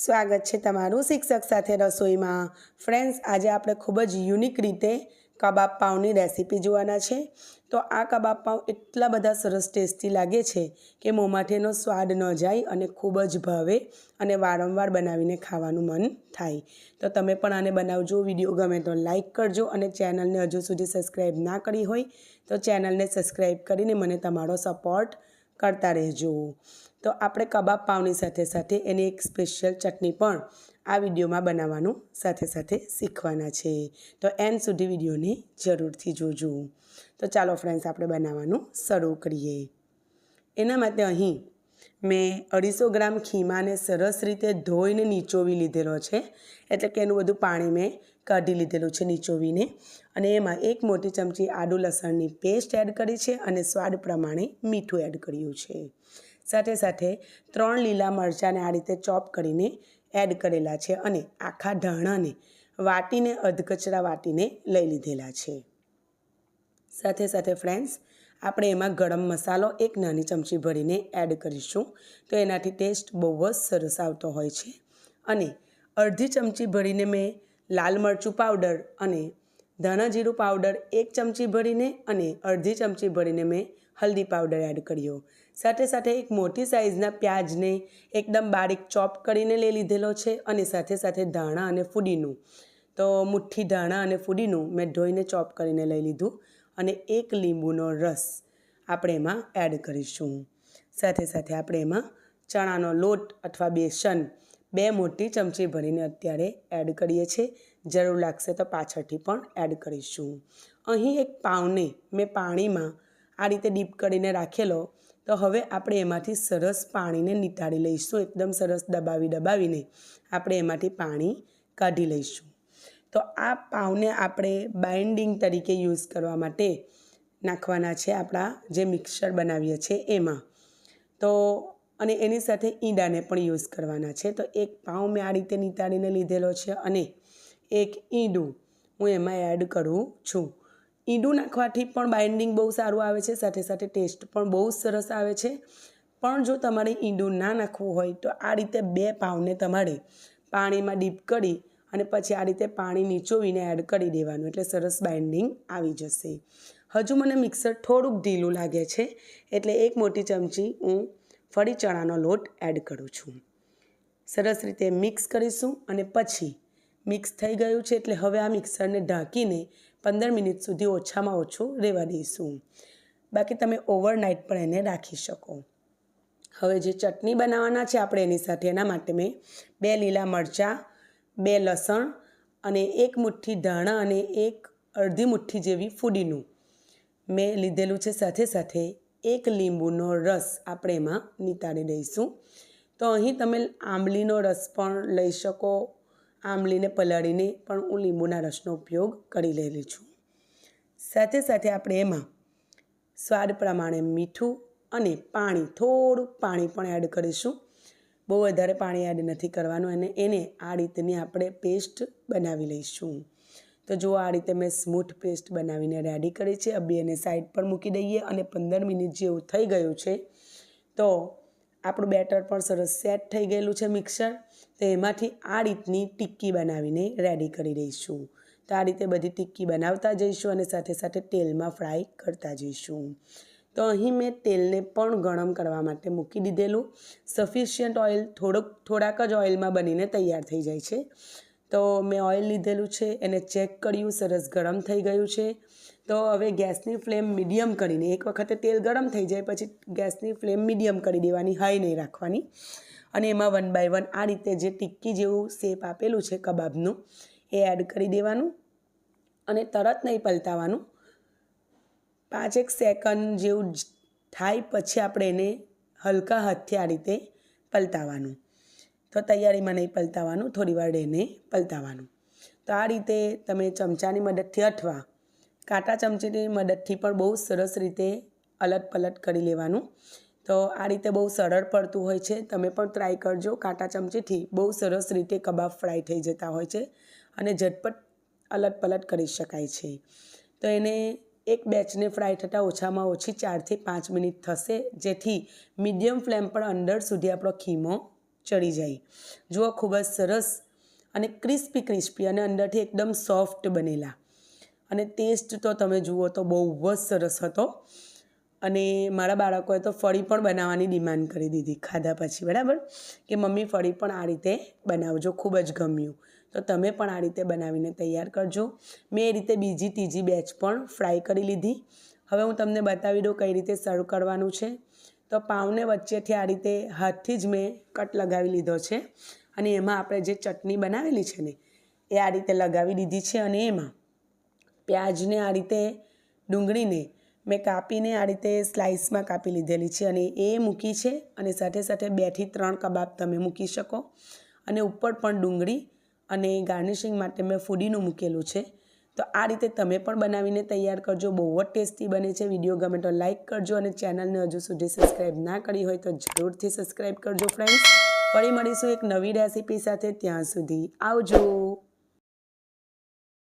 સ્વાગત છે તમારું શિક્ષક સાથે રસોઈમાં. ફ્રેન્ડ્સ આજે આપણે ખૂબ જ યુનિક રીતે કબાબ પાઉંની રેસીપી જોવાના છે. તો આ કબાબ પાઉં એટલા બધા સરસ ટેસ્ટી લાગે છે કે મોંમાંથી સ્વાદ ન જાય અને ખૂબ જ ભાવે અને વારંવાર બનાવીને ખાવાનું મન થાય. તો તમે પણ આને બનાવજો, વીડિયો ગમે તો લાઈક કરજો અને ચેનલને હજુ સુધી સબસ્ક્રાઈબ ના કરી હોય તો ચેનલને સબસ્ક્રાઈબ કરીને મને તમારો સપોર્ટ કરતા રહેજો. તો આપણે કબાબ પાવની સાથે સાથે એની એક સ્પેશિયલ ચટણી પણ આ વિડીયોમાં બનાવવાનું સાથે સાથે શીખવાના છે. તો એન્ડ સુધી વિડીયોને જરૂરથી જોજો. તો ચાલો ફ્રેન્ડ્સ આપણે બનાવવાનું શરૂ કરીએ. એના માટે અહીં મેં અઢીસો ગ્રામ ખીમાને સરસ રીતે ધોઈને નીચોવી લીધેલો છે. એટલે કે એનું બધું પાણી મેં કાઢી લીધેલું છે નીચોવીને અને એમાં એક મોટી ચમચી આદુ લસણની પેસ્ટ એડ કરી છે અને સ્વાદ પ્રમાણે મીઠું એડ કર્યું છે. સાથે સાથે ત્રણ લીલા મરચાંને આ રીતે ચોપ કરીને એડ કરેલા છે અને આખા ધાણાને વાટીને, અધકચરા વાટીને લઈ લીધેલા છે. સાથે સાથે ફ્રેન્ડ્સ આપણે એમાં ગરમ મસાલો એક નાની ચમચી ભરીને એડ કરીશું. તો એનાથી ટેસ્ટ બહુ જ સરસ આવતો હોય છે. અને અડધી ચમચી ભરીને મેં લાલ મરચું પાવડર અને ધાણા જીરું પાવડર એક ચમચી ભરીને અને અડધી ચમચી ભરીને મેં હલ્દી પાવડર એડ કર્યો. સાથે સાથે એક મોટી સાઇઝના પ્યાજને એકદમ બારીક ચોપ કરીને લઈ લીધેલો છે અને સાથે સાથે ધાણા અને ફૂડીનું તો મુઠ્ઠી ધાણા અને ફૂડીનું મેં ધોઈને ચોપ કરીને લઈ લીધું અને એક લીંબુનો રસ આપણે એમાં એડ કરીશું. સાથે સાથે આપણે એમાં ચણાનો લોટ અથવા બેસન બે મોટી ચમચી ભરીને અત્યારે એડ કરીએ છીએ. જરૂર લાગશે તો પાછળથી પણ એડ કરીશું. અહીં એક પાવને મેં પાણીમાં આ રીતે ડીપ કરીને રાખેલો. તો હવે આપણે એમાંથી સરસ પાણીને નીતાળી લઈશું. એકદમ સરસ દબાવી દબાવીને આપણે એમાંથી પાણી કાઢી લઈશું. તો આ પાવને આપણે બાઇન્ડિંગ તરીકે યુઝ કરવા માટે નાખવાના છે આપણા જે મિક્સર બનાવીએ છીએ એમાં. તો અને એની સાથે ઈંડાને પણ યુઝ કરવાના છે. તો એક પાઉં મેં આ રીતે નિતાળીને લીધેલો છે અને એક ઈંડું હું એમાં એડ કરું છું. ઈંડું નાખવાથી પણ બાઇન્ડિંગ બહુ સારું આવે છે, સાથે સાથે ટેસ્ટ પણ બહુ સરસ આવે છે. પણ જો તમારે ઈંડું ના નાખવું હોય તો આ રીતે બે પાઉને તમારે પાણીમાં ડીપ કરી અને પછી આ રીતે પાણી નીચોવીને એડ કરી દેવાનું, એટલે સરસ બાઇન્ડિંગ આવી જશે. હજુ મને મિક્સર થોડુંક ઢીલું લાગે છે, એટલે એક મોટી ચમચી હું ફરી ચણાનો લોટ એડ કરું છું. સરસ રીતે મિક્સ કરીશું અને પછી મિક્સ થઈ ગયું છે એટલે હવે આ મિક્સરને ઢાંકીને પંદર મિનિટ સુધી ઓછામાં ઓછું રહેવા દઈશું. બાકી તમે ઓવરનાઇટ પણ એને રાખી શકો. હવે જે ચટણી બનાવવાના છે આપણે એની સાથે એના માટે મેં બે લીલા મરચાં, બે લસણ અને એક મુઠ્ઠી ધાણા અને એક અડધી મુઠ્ઠી જેવી ફૂડીનું મેં લીધેલું છે સાથે સાથે એક લીંબુનો રસ આપણે એમાં નિતાળી દઈશું. તો અહીં તમે આંબલીનો રસ પણ લઈ શકો. આંબલીને પલાળીને પણ હું લીંબુના રસનો ઉપયોગ કરી લેલી છું. સાથે સાથે આપણે એમાં સ્વાદ પ્રમાણે મીઠું અને પાણી, થોડું પાણી પણ એડ કરીશું. બહુ વધારે પાણી એડ નથી કરવાનું અને એને આ રીતની આપણે પેસ્ટ બનાવી લઈશું. તો જો આ રીતે મેં સ્મૂથ પેસ્ટ બનાવીને રેડી કરી છે. એને સાઈડ પર મૂકી દઈએ અને પંદર મિનિટ જેવું થઈ ગયું છે. તો આપણું બેટર પણ સરસ સેટ થઈ ગયેલું છે મિક્સર. તો એમાંથી આ રીતની ટિક્કી બનાવીને રેડી કરી દઈશું. તો આ રીતે બધી ટિક્કી બનાવતા જઈશું અને સાથે સાથે તેલમાં ફ્રાય કરતા જઈશું. તો અહીં મેં તેલને પણ ગરમ કરવા માટે મૂકી દીધેલું. સફિશિયન્ટ ઓઇલ થોડોક, થોડાક જ ઓઇલમાં બનીને તૈયાર થઈ જાય છે. તો મેં ઓઇલ લીધેલું છે, એને ચેક કર્યું, સરસ ગરમ થઈ ગયું છે. તો હવે ગેસની ફ્લેમ મીડિયમ કરીને, એક વખતે તેલ ગરમ થઈ જાય પછી ગેસની ફ્લેમ મીડિયમ કરી દેવાની હાઈ નહીં રાખવાની. અને એમાં વન બાય વન આ રીતે જે ટિક્કી જેવું શેપ આપેલું છે કબાબનું, એ એડ કરી દેવાનું અને તરત નહીં પલટાવવાનું પાંચેક સેકન્ડ જેવું થાય, પછી આપણે એને હલકા હાથથી આ રીતે પલટાવવાનું તો તૈયારીમાં નહીં પલતાવાનું થોડી વાર એને પલતાવાનું તો આ રીતે તમે ચમચાની મદદથી અથવા કાંટા ચમચીની મદદથી પણ બહુ સરસ રીતે અલટ પલટ કરી લેવાનું. તો આ રીતે બહુ સરળ પડતું હોય છે. તમે પણ ટ્રાય કરજો. કાંટા ચમચીથી બહુ સરસ રીતે કબાબ ફ્રાય થઈ જતા હોય છે અને ઝટપટ અલટ પલટ કરી શકાય છે. તો એને એક બેચને ફ્રાય થતાં ઓછામાં ઓછી ચારથી પાંચ મિનિટ થશે. જેથી મીડિયમ ફ્લેમ પર અંદર સુધી આપણો ખીમો ચડી જાય. જુઓ, ખૂબ જ સરસ અને ક્રિસ્પી ક્રિસ્પી અને અંદરથી એકદમ સોફ્ટ બનેલા. અને ટેસ્ટ તો તમે જુઓ તો બહુ જ સરસ હતો. અને મારા બાળકોએ તો ફળી પણ બનાવવાની ડિમાન્ડ કરી દીધી ખાધા પછી, બરાબર? કે મમ્મી, ફળી પણ આ રીતે બનાવજો, ખૂબ જ ગમ્યું. તો તમે પણ આ રીતે બનાવીને તૈયાર કરજો. મેં એ રીતે બીજી ત્રીજી બેચ પણ ફ્રાય કરી લીધી. હવે હું તમને બતાવી દઉં કઈ રીતે સર્વ કરવાનું છે. તો પાઉંને વચ્ચેથી આ રીતે હાથથી જ મેં કટ લગાવી લીધો છે. અને એમાં આપણે જે ચટણી બનાવેલી છે ને, એ આ રીતે લગાવી દીધી છે અને એમાં પ્યાજને આ રીતે ડુંગળીને મેં કાપીને આ રીતે સ્લાઇસમાં કાપી લીધેલી છે અને એ મૂકી છે અને સાથે સાથે બેથી ત્રણ કબાબ તમે મૂકી શકો. અને ઉપર પણ ડુંગળી અને ગાર્નિશિંગ માટે મેં ફૂડીનું મૂકેલું છે. તો આ રીતે તમે પણ બનાવીને તૈયાર કરજો. બહુ જ ટેસ્ટી બને છે. વીડિયો ગમે તો લાઇક કરજો અને ચેનલને હજુ સુધી સબસ્ક્રાઈબ ના કરી હોય તો જરૂરથી સબસ્ક્રાઈબ કરજો ફ્રેન્ડ્સ ફરી મળીશું એક નવી રેસીપી સાથે. ત્યાં સુધી આવજો.